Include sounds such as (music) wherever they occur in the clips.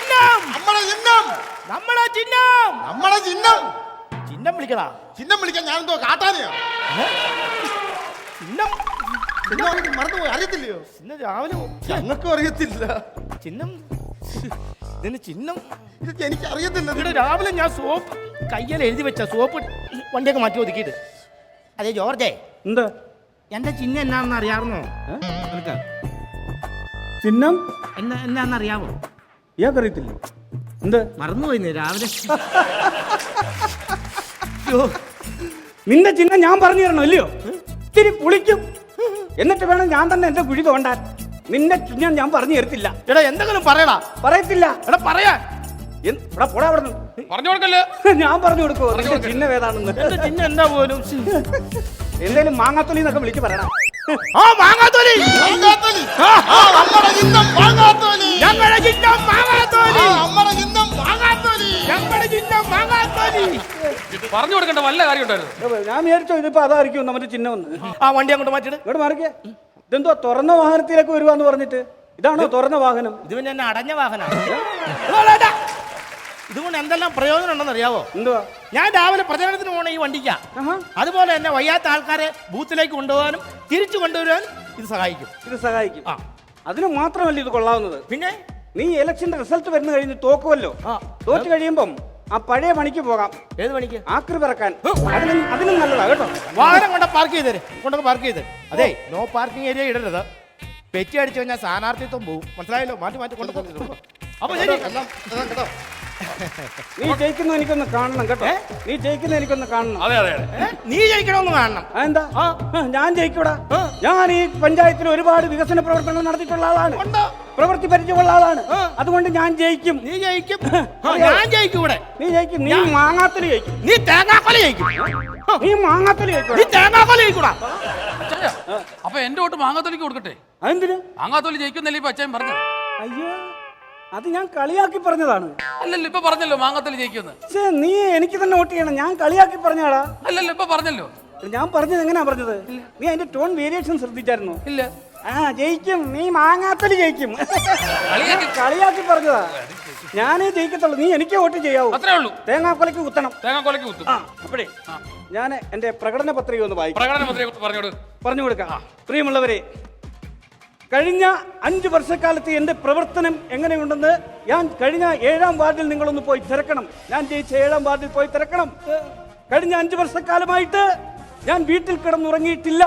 ചിഹ്നം. നമ്മുടെ ചിഹ്നം. നമ്മളെ ചിഹ്നം. നമ്മളെ ചിഹ്നം. ചിഹ്നം വിളിക്കടാ. ചിഹ്നം വിളിക്കാൻ ഞാൻ എന്തോ കാട്ടാനെയോ ചിഹ്നം. ചിഹ്നം മറന്നുപോയി. അറിയത്തില്ലയോ? ചിഹ്നം രാവിലെ (laughs) ഞങ്ങൾക്കും അറിയത്തില്ല. ചിഹ്നം. ഇതിന് ചിഹ്നം. ഇത് എനിക്ക് അറിയത്തില്ല ഇവിടെ രാവിലെ ഞാൻ സോപ്പ് കയ്യിൽ എഴുതി വെച്ച സോപ്പ് വണ്ടിയൊക്കെ മാറ്റി ഒതുക്കിയിട്ട്. അതെ ജോർജേ എന്താ? എന്റെ ചിഹ്നം എന്നാണെന്ന് അറിയാറുന്നോ ചിഹ്നം? എന്നാ എന്നാണെന്ന് അറിയാമോ ഇയാൾക്കറിയത്തില്ല? എന്ത്? മറന്നുപോയി രാവിലെ. നിന്റെ ചിഹ്നം ഞാൻ പറഞ്ഞു തരണം ഇല്ലയോ? ഇത്തിരി പുളിക്കും. എന്നിട്ട് വേണം ഞാൻ തന്നെ എന്റെ കുഴി തോണ്ടാൻ. നിന്റെ ചിഹ്നം ഞാൻ പറഞ്ഞു തരത്തില്ല. എടാ എന്തെങ്കിലും പറയടാ. പറയത്തില്ല. എടാ പറയാൻ. എന്ത്- എടാ, പോടാ അവിടുന്ന്. പറഞ്ഞു കൊടുക്കല്ലേ? ഞാൻ പറഞ്ഞു കൊടുക്കുവോ? നിന്റെ ചിഹ്നം ഏതാണെന്ന്? ചിഹ്നം എന്താ പോലും? എന്തേലും മാങ്ങാത്തൊലി എന്നൊക്കെ വിളിച്ച് പറയണം. ആ മാങ്ങാത്തോലി. മാങ്ങാത്തോലി. ആ, ആ, നമ്മുടെ ചിഹ്നം പറഞ്ഞു കൊടുക്കണ്ട വല്ല കാര്യം ഉണ്ടായിരുന്നു ഞാൻ വിചാരിച്ചോ ഇതിപ്പോ അതായിരിക്കും നമ്മുടെ ചിഹ്നം ഒന്ന് ആ വണ്ടി അങ്ങോട്ട് മാറ്റിട് ഇവിടെ മാറിക്കേ. ഇതെന്തോ തുറന്ന വാഹനത്തിലേക്ക് വരുവാന്ന് പറഞ്ഞിട്ട്. ഇതാണോ തുറന്ന വാഹനം? ഇത് പിന്നെ എന്നെ അടഞ്ഞ വാഹനമാണ്? ഇതുകൊണ്ട് എന്തെല്ലാം പ്രയോജനം ഉണ്ടെന്ന് അറിയാവോ? എന്തുവാ? ഞാൻ രാവിലെ പ്രചരണത്തിന് പോണ ഈ വണ്ടിക്കാ. അതുപോലെ തന്നെ വയ്യാത്ത ആൾക്കാരെ ബൂത്തിലേക്ക് കൊണ്ടുപോകാനും തിരിച്ചു കൊണ്ടുവരാനും ഇത് സഹായിക്കും. ഇത് സഹായിക്കും. ആ. അതിന് മാത്രമല്ല ഇത് കൊള്ളാവുന്നത്? പിന്നെ? നീ ഇലക്ഷന്റെ റിസൾട്ട് വരുന്ന കഴിഞ്ഞ് തോക്കുമല്ലോ ആ. തോറ്റ് കഴിയുമ്പം ആ പഴയ പണിക്ക് പോകാം. ഏത് പണിക്ക്? ആക്രി പിറക്കാൻ. അതിലും അതിനും നല്ലതാ കേട്ടോ. വാഹനം കൊണ്ട് പാർക്ക് ചെയ്തേര്. കൊണ്ടൊക്കെ പാർക്ക് ചെയ്ത് അതെ നോ പാർക്കിംഗ് ഏരിയ ഇടരുത്. പെറ്റി അടിച്ചു കഴിഞ്ഞാൽ സ്ഥാനാർത്ഥിത്വം പോകും മനസ്സിലായല്ലോ? മാറ്റി മാറ്റി കൊണ്ടു അപ്പൊ ശരി. കേട്ടോ നീ ജയിക്കുന്ന എനിക്കൊന്ന് കാണണം കേട്ടോ. നീ ജയിക്കുന്ന എനിക്കൊന്ന് കാണണം. അതെ അതെ? നീ ജയിക്കണമെന്ന് കാണണം. ആ, ഞാൻ ജയിക്കൂടാ. ഞാൻ ഈ പഞ്ചായത്തിൽ ഒരുപാട് വികസന പ്രവർത്തനങ്ങൾ നടത്തിയിട്ടുള്ള ആളാണ്? പ്രവൃത്തി പരിചയമുള്ള ആളാണ്. അതുകൊണ്ട് ഞാൻ ജയിക്കും. നീ ജയിക്കും. ഞാൻ ജയിക്കും ഇവിടെ. നീ ജയിക്കും. നീ മാങ്ങാത്തൽ ജയിക്കും. നീ തേങ്ങാക്കൊല ജയിക്കും. നീ മാങ്ങാത്തൽ നീ ജയിക്കും തേങ്ങാക്കൊല ജയിക്കൂടാ അപ്പൊ എന്റെ വോട്ട് മാങ്ങാത്തലിക്ക് കൊടുക്കട്ടെ? എന്തിനു മാങ്ങാത്തോലി ജയിക്കുന്നല്ലേ ഇപ്പൊ അച്ഛൻ പറഞ്ഞു അയ്യോ. അത് ഞാൻ കളിയാക്കി പറഞ്ഞതാണ്. അല്ലല്ലോ ഇപ്പൊ പറഞ്ഞല്ലോ മാങ്ങത്തിൽ ജയിക്കുമെന്ന്. പക്ഷേ നീ എനിക്ക് തന്നെ വോട്ട് ചെയ്യണം. ഞാൻ കളിയാക്കി പറഞ്ഞാടാ അല്ലല്ലോ ഇപ്പൊ പറഞ്ഞല്ലോ. ഞാൻ പറഞ്ഞത് എങ്ങനെയാ പറഞ്ഞത്? നീ അതിന്റെ ടോൺ വേരിയേഷൻ ശ്രദ്ധിച്ചായിരുന്നു? ഇല്ല. ആ ജയിക്കും. നീ മാങ്ങാത്തൽ ജയിക്കും. കളിയാക്കി. (laughs) കളിയാക്കി പറഞ്ഞതാ. ഞാനേ ജയിക്കത്തുള്ളൂ. നീ എനിക്ക് വോട്ട് ചെയ്യാവൂ. അത്രേ ഉള്ളൂ. തേങ്ങാക്കൊലയ്ക്ക് കുത്തണം. തേങ്ങ കൊലക്ക് കുത്തും. ആ അപ്പഴേ ഞാൻ എന്റെ പ്രകടന പത്രിക ഒന്ന് വായിക്കും. പ്രകടന മന്ത്രിയെ കുറിച്ച് പറഞ്ഞോട് പറഞ്ഞു കൊടുക്കാം. പ്രിയമുള്ളവരെ കഴിഞ്ഞ അഞ്ച് വർഷക്കാലത്ത് എന്റെ പ്രവർത്തനം എങ്ങനെയുണ്ടെന്ന് ഞാൻ കഴിഞ്ഞ ഏഴാം വാർഡിൽ നിങ്ങളൊന്ന് പോയി തിരക്കണം. ഞാൻ ജയിച്ച ഏഴാം വാർഡിൽ പോയി തിരക്കണം. കഴിഞ്ഞ അഞ്ച് വർഷക്കാലമായിട്ട് ഞാൻ വീട്ടിൽ കിടന്നുറങ്ങിയിട്ടില്ല.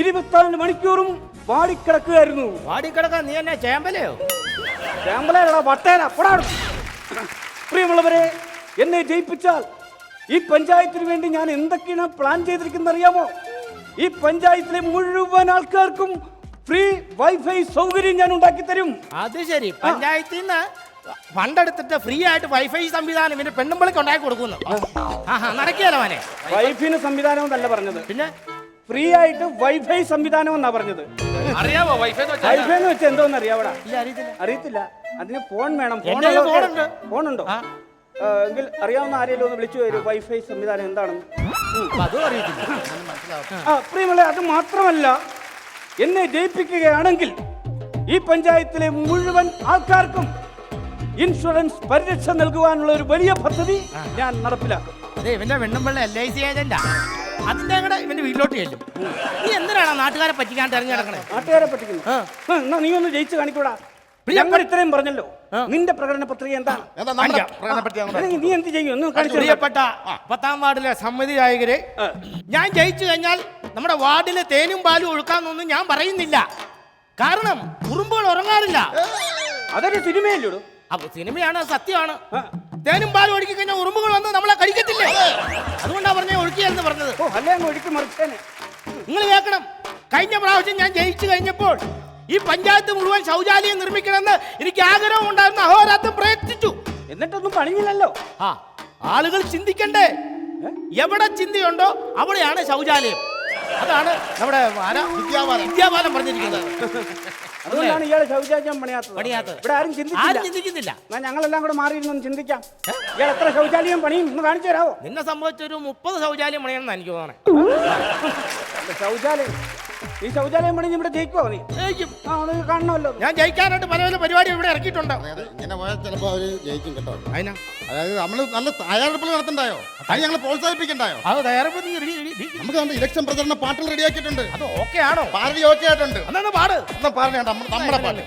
ഇരുപത്തിനാല് മണിക്കൂറും വാടിക്കിടക്കുകയായിരുന്നു. വാടിക്കിടക്കാൻ നീ എന്നെ ചേമ്പലയോ? ശാമ്പലേടാ വട്ടേല പൊടാടും പ്രിയമുള്ളവരെ എന്നെ ജയിപ്പിച്ചാൽ ഈ പഞ്ചായത്തിന് വേണ്ടി ഞാൻ എന്തൊക്കെയാണ് പ്ലാൻ ചെയ്തിരിക്കുന്നത് അറിയാമോ? ഈ പഞ്ചായത്തിലെ മുഴുവൻ ആൾക്കാർക്കും ഫ്രീ വൈഫൈ സൗകര്യം ഞാൻ ഉണ്ടാക്കി തരും. അത് ശരി. പഞ്ചായത്തിൽ നിന്ന് ഫണ്ടെടുത്തിട്ട് ഫ്രീ ആയിട്ട് വൈഫൈ സംവിധാനം ഇവന്റെ പെണ്ണുമ്പിളിക്ക് ഉണ്ടാക്കി കൊടുക്കുന്നു. നടക്കിയാലോ മനെ? വൈഫിന് സംവിധാനം എന്നല്ല പറഞ്ഞത്. പിന്നെ? ഫ്രീ ആയിട്ട് വൈഫൈ സംവിധാനം എന്നാ പറഞ്ഞത്. അറിയാമോ വൈഫൈ വെച്ചാൽ വൈഫൈ എന്ന് വെച്ചാൽ എന്തോന്ന് അറിയാവടാ? ഇല്ല അറിയത്തില്ല. അതിന് ഫോൺ വേണം. ഫോൺ ഉണ്ടോ എങ്കിൽ അറിയാവുന്ന ആരെങ്കിലും ഒന്ന് വിളിച്ചു വരും വൈഫൈ സംവിധാനം എന്താണെന്ന്. അതും അറിയത്തില്ല ആ പ്രിയമുള്ള അത് മാത്രമല്ല. എന്നെ ജയിപ്പിക്കുകയാണെങ്കിൽ ഈ പഞ്ചായത്തിലെ മുഴുവൻ ആൾക്കാർക്കും ഇൻഷുറൻസ് പരിരക്ഷ നൽകുവാനുള്ള ഒരു വലിയ പദ്ധതി ഞാൻ നടപ്പിലാക്കും. അതെ ഇവന്റെ പെണ്ണുമ്പിള്ള എൽ ഐ സി ഏജന്റാ അതിന്റെ കൂടെ ഇവന്റെ വീട്ടിലോട്ട് ചെല്ലും. നീ എന്തിനാണ് നാട്ടുകാരെ പറ്റിക്കാൻ നാട്ടുകാരെ പറ്റിക്കുന്നു. ആ. ആ, എന്നാ നീ ഒന്ന് ജയിച്ചു കാണിക്കൂടാ. ഞങ്ങൾ ഇത്രയും പറഞ്ഞല്ലോ. നിന്റെ പ്രകടന പത്രിക എന്താണ്? എന്താ നമ്മുടെ പ്രകടനം പറ്റി അങ്ങോട്ട് അല്ലെങ്കിൽ നീ എന്ത് ചെയ്യും? ഒന്ന് കാണിച്ചു തരാം. പ്രിയപ്പെട്ട പത്താം വാർഡിലെ സമ്മതി നായകരെ ഞാൻ ജയിച്ചു കഴിഞ്ഞാൽ നമ്മുടെ വാർഡിലെ തേനും പാലും ഒഴുക്കാന്നൊന്നും ഞാൻ പറയുന്നില്ല. കാരണം കുറുമ്പുകൾ ഉറങ്ങാറില്ല. അതൊരു സിനിമയല്ലോ അപ്പൊ സിനിമയാണ് സത്യമാണ്. തേനും പാലും ഒഴുക്കി കഴിഞ്ഞാൽ ഉറുമ്പുകൾ വന്ന് നമ്മളെ കഴിക്കത്തില്ലേ? അതുകൊണ്ടാ പറഞ്ഞ ഒഴുക്കിയെന്ന് പറഞ്ഞത്. ഓ അല്ലേ അങ്ങ് ഒഴുക്കി മറിച്ചേനെ. നിങ്ങൾ കേൾക്കണം. കഴിഞ്ഞ പ്രാവശ്യം ഞാൻ ജയിച്ചു കഴിഞ്ഞപ്പോൾ ഈ പഞ്ചായത്ത് മുഴുവൻ ശൗചാലയം നിർമ്മിക്കണമെന്ന് എനിക്ക് ആഗ്രഹം ഉണ്ടായിരുന്നു. അഹോരാത്രം പ്രയത്നിച്ചു. എന്നിട്ടൊന്നും പണിഞ്ഞില്ലല്ലോ ആ ആളുകൾ ചിന്തിക്കണ്ടേ? എവിടെ ചിന്തയുണ്ടോ അവിടെയാണ് ശൗചാലയം. അതാണ് നമ്മുടെ ആരാ? വിദ്യാബാലൻ. വിദ്യാബാലൻ പറഞ്ഞിരിക്കുന്നത്. അതുകൊണ്ടാണ് ഇയാളെ ശൗചാലയം പണിയാത്തത്. പണിയാത്തത്. ഇവിടെ ആരും ആരും ചിന്തിച്ചില്ല ചിന്തിക്കുന്നില്ല. എന്നാ ഞങ്ങളെല്ലാം കൂടെ മാറിയിരുന്നൊന്ന് ചിന്തിക്കാം. ഇയാൾ എത്ര ശൗചാലയം പണിയും? ഒന്ന് കാണിച്ചു തരാവോ? നിന്നെ സംബന്ധിച്ചൊരു മുപ്പത് ശൗചാലയം പണിയണമെന്ന് എനിക്ക് തോന്നണേ ശൗചാലയം. ഈ ശൗചാലയം പണി ഇവിടെ ജയിക്കുവോ നീ? ജയിക്കും. ആ അത് കാണണമല്ലോ. ഞാൻ ജയിക്കാനായിട്ട് പല പല പരിപാടി ഇവിടെ ഇറക്കിയിട്ടുണ്ട്. അതായത് ഇങ്ങനെ പോയാൽ ചിലപ്പോ അവർ ജയിക്കും കേട്ടോ. അതിനാ? അതായത് നമ്മൾ നല്ല തയ്യാറെടുപ്പുകൾ നടത്തണ്ടായോ? അത് ഞങ്ങൾ പ്രോത്സാഹിപ്പിക്കണ്ടായോ? അത് തയ്യാറെടുപ്പ് നീ ready- ready- ready. നമുക്ക് നമ്മുടെ ഇലക്ഷൻ പ്രചരണ പാട്ടുകൾ റെഡിയാക്കിയിട്ടുണ്ട്. അത് ഓക്കെ ആണോ? പാർട്ടി ഓക്കെ ആയിട്ടുണ്ട്. അന്നാ പാട്. എന്നാ നമ്മുടെ പാട്ട്.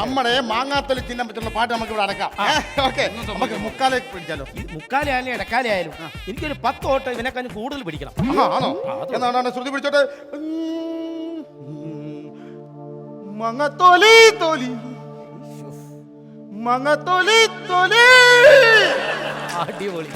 നമ്മുടെ മാങ്ങാത്തൊലി ചിഹ്നം പറ്റുന്ന പാട്ട് നമുക്ക് ഇവിടെ അടക്കാം ഓക്കെ. നമുക്ക് മുക്കാലെ പിടിച്ചാലോ? മുക്കാലി ആയാലും ഇടക്കാലി ആയാലും എനിക്കൊരു പത്ത് ഓട്ടം ഇതിനെക്കാളും കൂടുതൽ പിടിക്കണം. ആഹാ, ആണോ എന്നാണ് ശ്രുതി പിടിച്ചോട്ടെ. Mga toli-toli. Mga toli-toli. അടിപൊളി